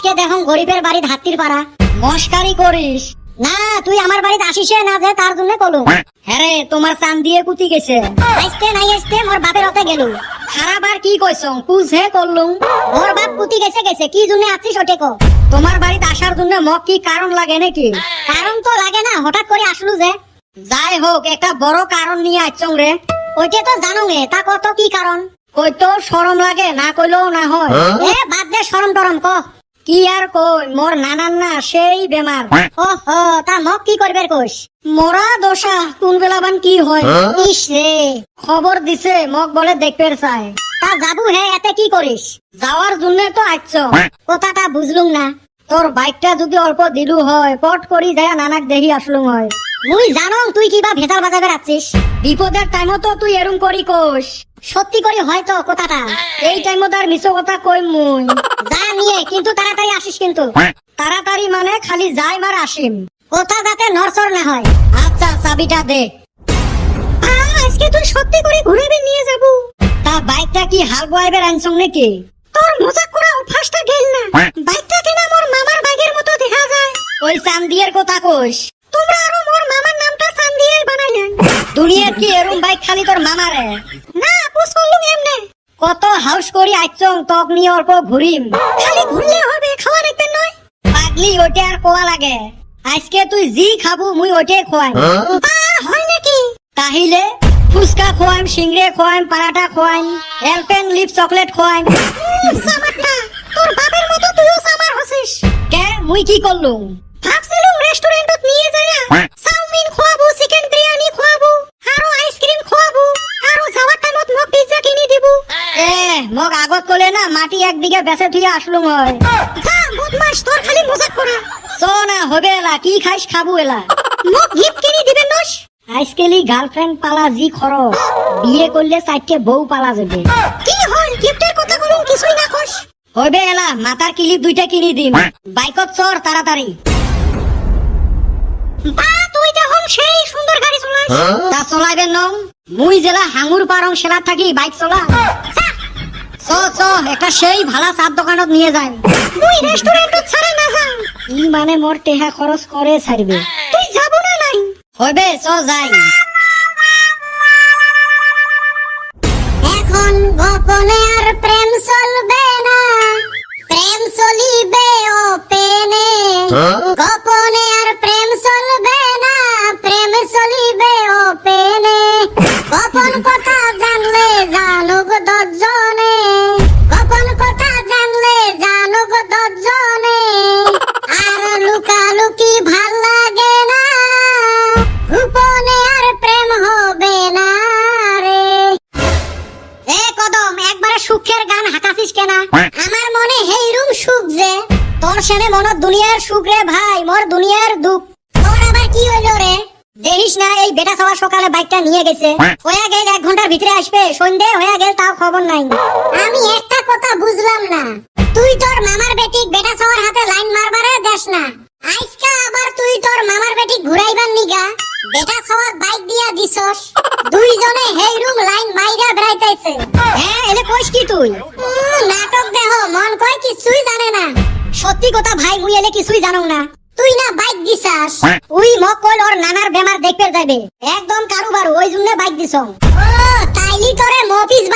আজকে দেখুন গরিবের বাড়িতে হাতির পাড়া। মস্কারি করিস। না তুই আমার বাড়িতে আসিস না যে তার জন্য কলু হ্যাঁ তোমার চান দিয়ে কুতি গেছে। আসতে নাই মোর বাপের অতে গেল কি কইছ কুঝে করলুম মোর বাপ কুতি গেছে গেছে কি জন্য আছিস ওটে কো? তোমার বাড়িতে আসার জন্য মক কি কারণ লাগে নাকি? কারণ তো লাগে না হঠাৎ করে আসলু যে। যাই হোক একটা বড় কারণ নিয়ে আসছং রে। ওইটা তো জানো গে তা কত কি কারণ? কই তো শরম লাগে না কইলেও না হয়? এ বাদ দে শরম টরম ক। কি আর কই? মোর নানান না সেই বেমার। ও হো তা মক কি করবে কোষ মোরা দশা কোন বেলাবান কি হয়? ইস রে খবর দিছে মক বলে দেখবে চাই। তা যাবু হে এতে কি করিস? যাওয়ার জন্য তো আইছ। কথাটা বুঝলুম না। তোর বাইকটা যদি অল্প দিলু হয় পট করি যায় নানাক দেখি আসলুম হয়। মুই জানো তুই কিবা ভেজাল বাজাবে রাখছিস বিপদের টাইমও তো তুই এরম করি কোষ সত্যি করে হয়তো কথাটা। এই টাইমত আর মিছো কথা কই মুই। যা নিয়ে কিন্তু তাড়াতাড়ি আসিস কিন্তু। তাড়াতাড়ি মানে খালি যাই মার আসিম। কথা যাতে নরসর না হয়। আচ্ছা চাবিটা দে। আজকে তুই সত্যি করে নিয়ে যাব। তা বাইকটা কি হাল নাকি? তোর মজাক করা অভ্যাসটা গেল না। বাইকটা মোর মামার বাইকের মতো দেখা যায়। ওই চান্দিয়ের কথা কইস। তোমরা আরও মোর মামার নামটা বানাইলেন। দুনিয়ার কি এরম বাইক খালি তোর মামারে? না, পুষ করলুম এমনে। কত হাউস করি আইছং তক নিয়ে অল্প ঘুরিম। খালি ঘুরলে হবে খাওয়া দেখবেন নয় পাগলি ওইটা আর কোয়া লাগে। আজকে তুই জি খাব মুই ওইটাই খোয়াই হয় নাকি? তাহিলে ফুচকা খোয়াইম সিংড়ে খোয়াইম পারাটা খোয়াইম এলপেন লিপ চকলেট খোয়াইম তোর বাপের মতো তুইও সামার হসিস কে মুই কি করলুম মোক আগত কলে না মাটি এক বিঘা বেচে থুয়ে আসলুম হয় বদমাস তোর খালি মজাক করা। না হবে এলা কি খাইস খাব এলা। মোক গিফট কিনি দিবেন নস। আজকালি গার্লফ্রেন্ড পালা জি খরচ বিয়ে করলে চারটে বউ পালা যাবে। কি হল গিফটের কথা বলুন কিছুই না কস। হবে এলা মাথার ক্লিপ দুইটা কিনি দিম। বাইকত চর তাড়াতাড়ি। বা তুই যখন সেই সুন্দর গাড়ি চলাস তা চলাইবেন নং। মুই জেলা হাঙ্গুর পারং সেলা থাকি বাইক চলা। চ চ একটা সেই ভালা চার দোকানত নিয়ে যাই। মুই রেস্টুরেন্টত ছাড়া না যাও ই মানে মোর টেহা খরচ করে ছাড়বে তুই যাব না নাই? হবে চ যাই। এখন গোপনে আর প্রেম চলবে না। প্রেম চলিবে ওপেনে গোপনে আর প্রেম চলবে না। প্রেম চলিবে ওপেনে গোপন কথা জানলে জানুক দশজনে সুখের গান হাঁকাছিস কেনা? আমার মনে হেইরুম সুখ যে তোর সেনে মনত দুনিয়ার সুখ রে ভাই মোর দুনিয়ার দুঃখ। তোর আবার কি হইল রে? দেখিস না এই বেটা সবার সকালে বাইকটা নিয়ে গেছে। হয়ে গেল এক ঘণ্টার ভিতরে আসবে সন্ধে হয়ে গেল তাও খবর নাই। আমি একটা কথা বুঝলাম না। তুই তোর মামার বেটিক বেটা সবার হাতে লাইন মারবারে দেস না। আজকা আবার তুই তোর মামার বেটিক ঘুরাইবার নিগা বেটা সবার বাইক দিয়া দিছস। দুইজনে হেই রুম লাইন মাইরা বেড়াইতেছে তুই? নাটক দেহ, মন কয় কিছুই জানে না। সত্যি কথা, ভাই মুই এলে কিছুই জানো না। তুই না বাইক দিছাস। উই মক কইল ওর নানার বেমার দেখতে যাবে একদম কারুবার, ওই জন্য বাইক দিছ। ও, তাইলি তোরে মফিস